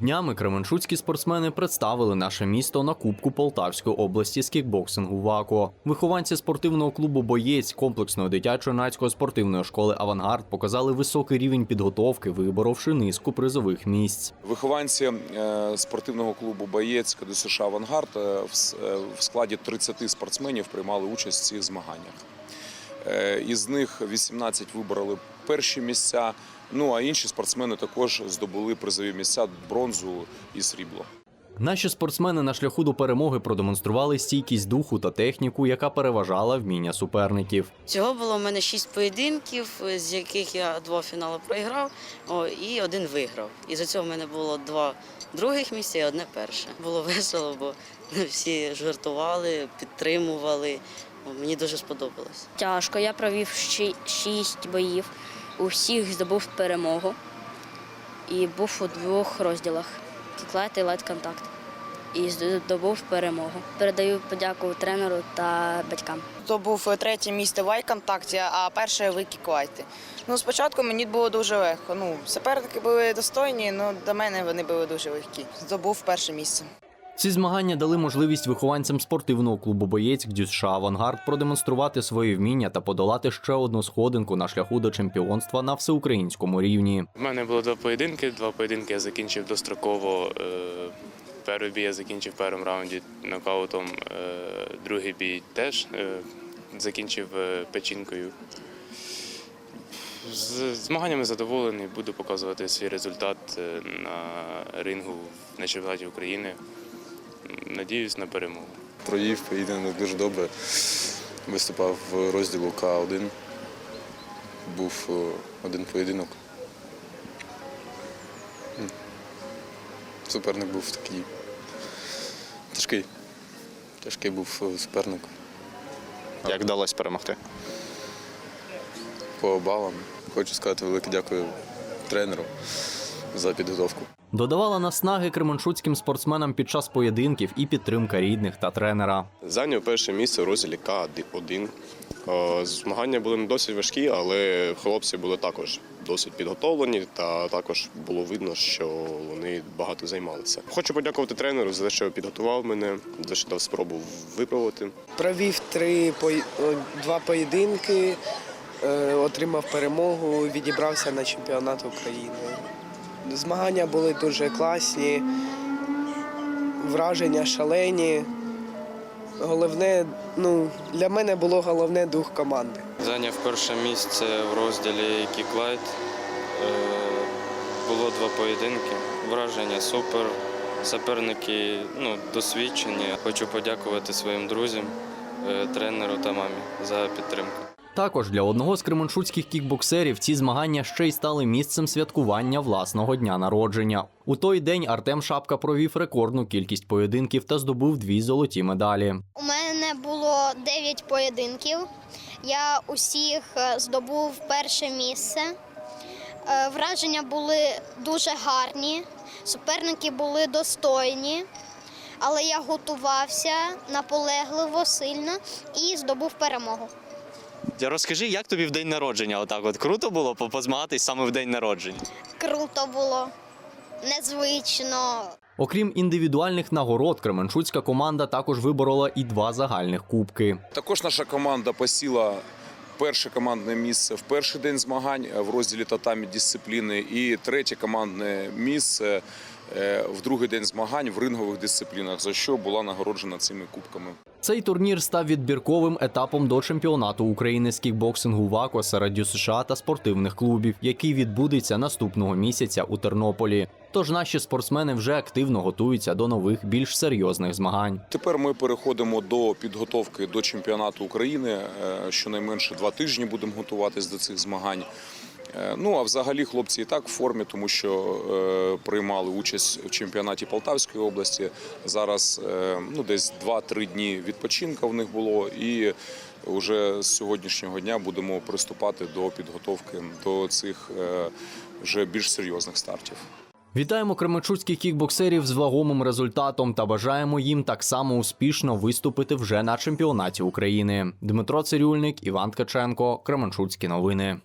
Днями кременчуцькі спортсмени представили наше місто на Кубку Полтавської області з кікбоксингу ВАКО. Вихованці спортивного клубу Боєць комплексної дитячо-юнацької спортивної школи Авангард показали високий рівень підготовки, виборовши низку призових місць. Вихованці е, спортивного клубу Боєць КДСШ Авангард е, е, в складі 30 спортсменів приймали участь в цих змаганнях. Із них 18 вибороли перші місця. Ну а інші спортсмени також здобули призові місця бронзу і срібло. Наші спортсмени на шляху до перемоги продемонстрували стійкість духу та техніку, яка переважала вміння суперників. Цього було в мене шість поєдинків, з яких я два фінали проіграв о, і один виграв. І за цього в мене було два других місця і одне перше. Було весело, бо всі жартували, підтримували. О, Мені дуже сподобалось. Тяжко. Я провів шість боїв. У всіх здобув перемогу і був у двох розділах кіклайт і лайт-контакт. І здобув перемогу. Передаю подяку тренеру та батькам. То був третє місце в контакті, а перше в кіквайті. Ну, спочатку мені було дуже легко. Ну, суперники були достойні, але до мене вони були дуже легкі. Здобув перше місце. Ці змагання дали можливість вихованцям спортивного клубу Боєць ГДЮСШ Авангард продемонструвати свої вміння та подолати ще одну сходинку на шляху до чемпіонства на всеукраїнському рівні. У мене було два поєдинки. Два поєдинки я закінчив достроково. Е, Перший бій я закінчив в першому раунді нокаутом. Е, Другий бій теж е, закінчив печінкою. З змаганнями задоволений, буду показувати свій результат на рингу на чемпіонаті України. Надіюсь на перемогу. Провів поєдинок дуже добре. Виступав в розділу К1. Був е, один поєдинок. Суперник був такий тяжкий. Тяжкий був е, суперник Як вдалося перемогти? по балам. Хочу сказати велике дякую тренеру за підготовку. Додавала наснаги кременчуцьким спортсменам під час поєдинків і підтримка рідних та тренера. Зайняв перше місце у розділі К1. Е, Змагання були не досить важкі, але хлопці були також досить підготовлені, та також було видно, що вони багато займалися. Хочу подякувати тренеру за те, що підготував мене, за що дав спробу випробувати. Провів три два поєдинки, е, отримав перемогу, відібрався на чемпіонат України. Змагання були дуже класні, враження шалені. Головне, ну, для мене було головне дух команди. Зайняв перше місце в розділі Кіклайт. Було два поєдинки. Враження супер. Суперники ну, досвідчені. Хочу подякувати своїм друзям, е, тренеру та мамі за підтримку. Також для одного з кременчуцьких кікбоксерів ці змагання ще й стали місцем святкування власного дня народження. У той день Артем Шапка провів рекордну кількість поєдинків та здобув дві золоті медалі. У мене було 9 поєдинків. Я усіх е, здобув перше місце. Е, Враження були дуже гарні, суперники були достойні, але я готувався наполегливо, сильно і здобув перемогу. Розкажи, як тобі в день народження? Отак от круто було по- позмагатись саме в день народження. Круто було, незвично. Окрім індивідуальних нагород, кременчуцька команда також виборола і два загальних кубки. Також наша команда посіла перше командне місце в перший день змагань в розділі татамі дисципліни і третє командне місце в другий день змагань в рингових дисциплінах, за що була нагороджена цими кубками. Цей турнір став відбірковим етапом до чемпіонату України з кікбоксингу ВАКО серед ДЮСШ та спортивних клубів, який відбудеться наступного місяця у Тернополі. Тож наші спортсмени вже активно готуються до нових більш серйозних змагань. Тепер ми переходимо до підготовки до чемпіонату України. Е, Щонайменше два тижні будемо готуватись до цих змагань. Е, Ну а взагалі хлопці і так в формі, тому що е, приймали участь у чемпіонаті Полтавської області. Зараз е, ну десь 2-3 дні відпочинка в них було, і вже з сьогоднішнього дня будемо приступати до підготовки до цих вже більш серйозних стартів. Вітаємо кременчуцьких кікбоксерів з вагомим результатом та бажаємо їм так само успішно виступити вже на чемпіонаті України. Дмитро Цирюльник, Іван Ткаченко, Кременчуцькі новини.